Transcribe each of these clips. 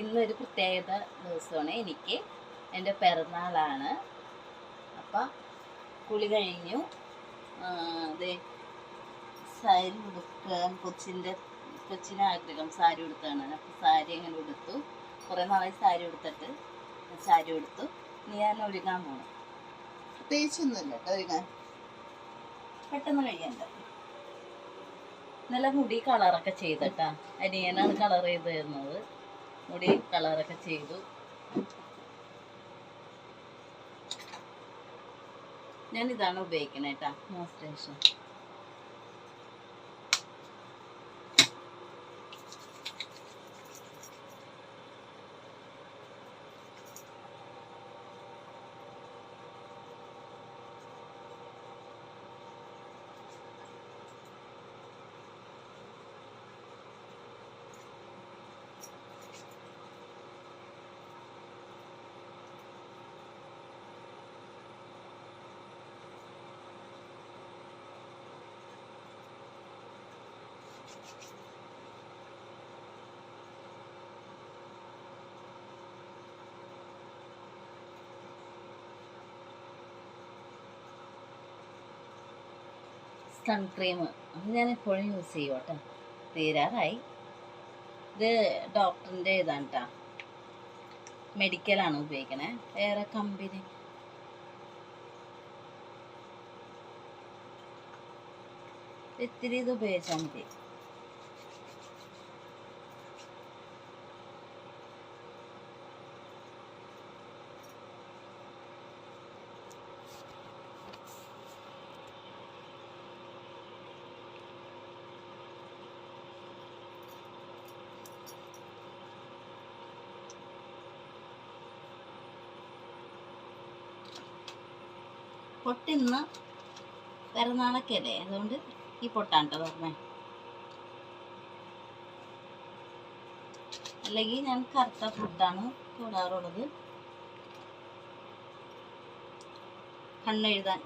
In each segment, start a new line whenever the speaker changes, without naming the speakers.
ഇന്നൊരു പ്രത്യേകത ദിവസമാണ് എനിക്ക്. എന്റെ പിറന്നാളാണ്. അപ്പം കുളി കഴിഞ്ഞു. അതെ സാരി ഉടുക്കാൻ കൊച്ചിന്റെ കൊച്ചിന്റെ ആഗ്രഹം സാരി ഉടുത്താണ്. അപ്പം സാരി അങ്ങനെ ഉടുത്തു. കുറേ നാളായി സാരി ഉടുത്തിട്ട് സാരി ഉടുത്തു. ഇനി ഞാൻ ഒരുങ്ങാൻ പോകണം
പ്രത്യേകിച്ചൊന്നുമില്ല കേട്ടോ ഒരുങ്ങാൻ
പെട്ടെന്ന് കഴിയണ്ട നല്ല മുടി കളറൊക്കെ ചെയ്തട്ടാ. അനിയനാണ് കളർ ചെയ്ത് തരുന്നത്. മുടി കളറൊക്കെ ചെയ്തു. ഞാൻ ഇതാണ് ഉപയോഗിക്കണേ കേട്ടാ മോയ്സ്ചറൈസർ സൺക്രീം അത് ഞാൻ എപ്പോഴും യൂസ് ചെയ്യും കേട്ടോ തീരാറായി. ഇത് ഡോക്ടറിന്റെ ഇതാണ് കേട്ടോ മെഡിക്കലാണ് ഉപയോഗിക്കണേ. വേറെ കമ്പനി ഇത്തിരി ഇത് ഉപയോഗിച്ചാൽ മതി. പൊട്ടിന്ന് പിറന്നാളൊക്കെ അല്ലേ അതുകൊണ്ട് ഈ പൊട്ടാണ് കേട്ടോ പറഞ്ഞേ. അല്ലെങ്കിൽ ഞാൻ കറുത്ത ഫുഡാണ് തൊടാറുള്ളത്. കണ്ണെഴുതാൻ.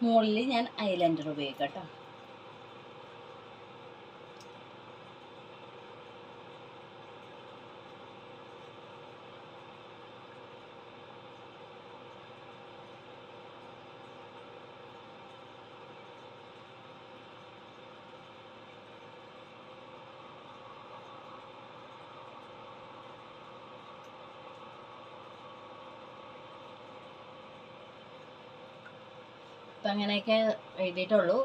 മുകളിൽ ഞാൻ ഐലൻഡർ ഉപയോഗിക്കാം കേട്ടോ. അപ്പം അങ്ങനെയൊക്കെ എഴുതിയിട്ടുള്ളൂ.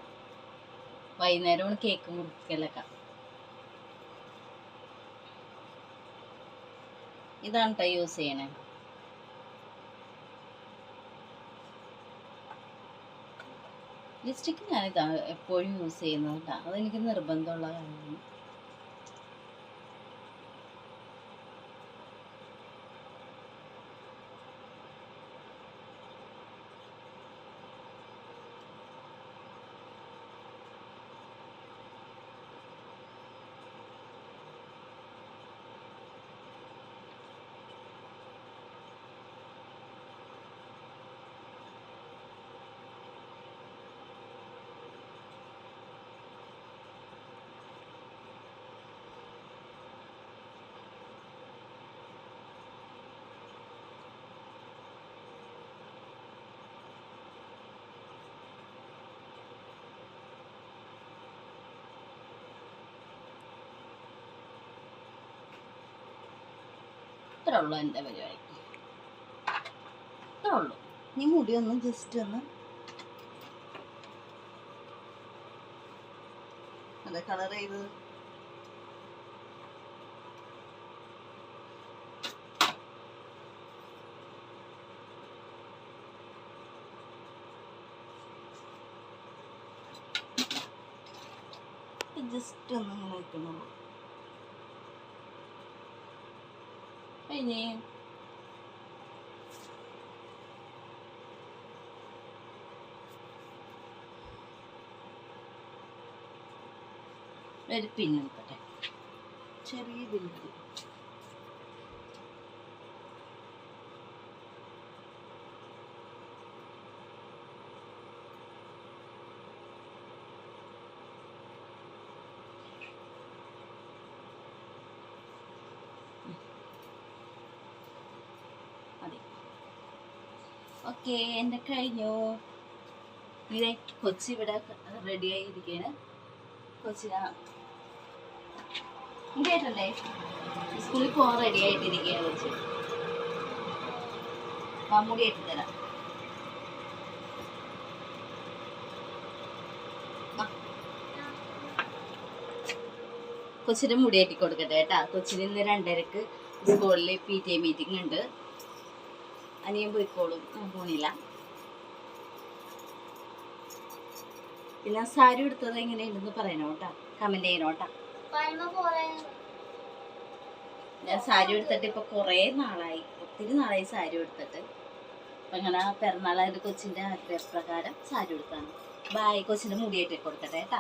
വൈകുന്നേരമാണ് കേക്ക് മുറിക്കലൊക്കെ. ഇതാണ് കേട്ടോ യൂസ് ചെയ്യണേ. ലിപ്സ്റ്റിക്ക് ഞാനിതാണ് എപ്പോഴും യൂസ് ചെയ്യുന്നത് കേട്ടോ അതെനിക്ക് നിർബന്ധമുള്ള കാര്യമാണ്. ഇത്രേ ഉള്ളൂ എന്റെ പരിപാടി
നീ മുടി ഒന്ന് ജസ്റ്റ് ഒന്ന്. അതെ കളർ ചെയ്തത് ജസ്റ്റ് ഒന്ന് ഇങ്ങനെ
ഒരു പിന്ന് നോക്കട്ടെ
ചെറിയ ബില്ല്
മതി ഓക്കെ എന്റെ കഴിഞ്ഞു? ഇതേ കൊച്ചി ഇവിടെ റെഡി ആയിരിക്കുകയാണ് കൊച്ചിന ഇതായിട്ടല്ലേ? സ്കൂളിൽ റെഡി ആയിട്ടിരിക്കുകയാണ് കൊച്ചി. മമ്മൂടി ആയിട്ട് തരാം. കൊച്ചിന് മുടി കെട്ടി കൊടുക്കട്ടെ കേട്ടാ. കൊച്ചിന് ഇന്ന് രണ്ടരക്ക് സ്കൂളിൽ പി ടി എ മീറ്റിംഗ് ഉണ്ട്. അനിയൻ പോയിക്കോളും. ഞാൻ പോണില്ല. പിന്നെ സാരി എടുത്തത് എങ്ങനെയുണ്ടെന്ന് പറയണോ കേട്ടാ കമന്റ് ചെയ്യണോട്ടാ ഞാൻ സാരി എടുത്തിട്ട് ഇപ്പൊ കുറേ നാളായി. ഒത്തിരി നാളായി സാരി എടുത്തിട്ട് അപ്പൊ ഇങ്ങനെ പിറന്നാളായിട്ട് കൊച്ചിന്റെ ആഗ്രഹപ്രകാരം സാരി എടുത്താണ് ബായ് കൊച്ചിന്റെ മുടിയായിട്ട് കൊടുക്കട്ടെ കേട്ടാ